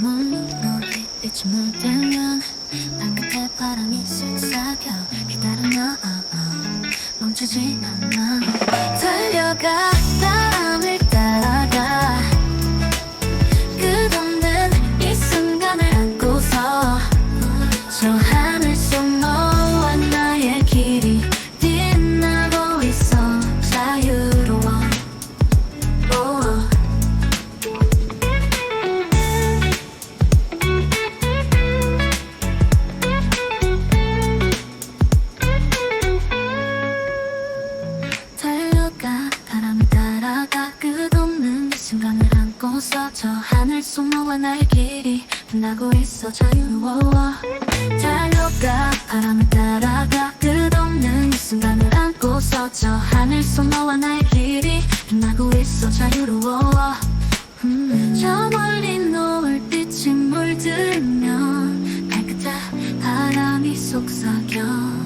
눈물이 빛이 물들면 방긋해 바람이 쓱싹여 기다리며 멈추지 않아. 달려가 있어 저 하늘 속 너와 나의 길이 빛나고 있어 자유로워. 달려가 바람을 따라가 끝없는 이 순간을 안고서 저 하늘 속 너와 나의 길이 빛나고 있어 자유로워. 음, 저 멀리 노을빛이 물들면 발끝에 바람이 속삭여.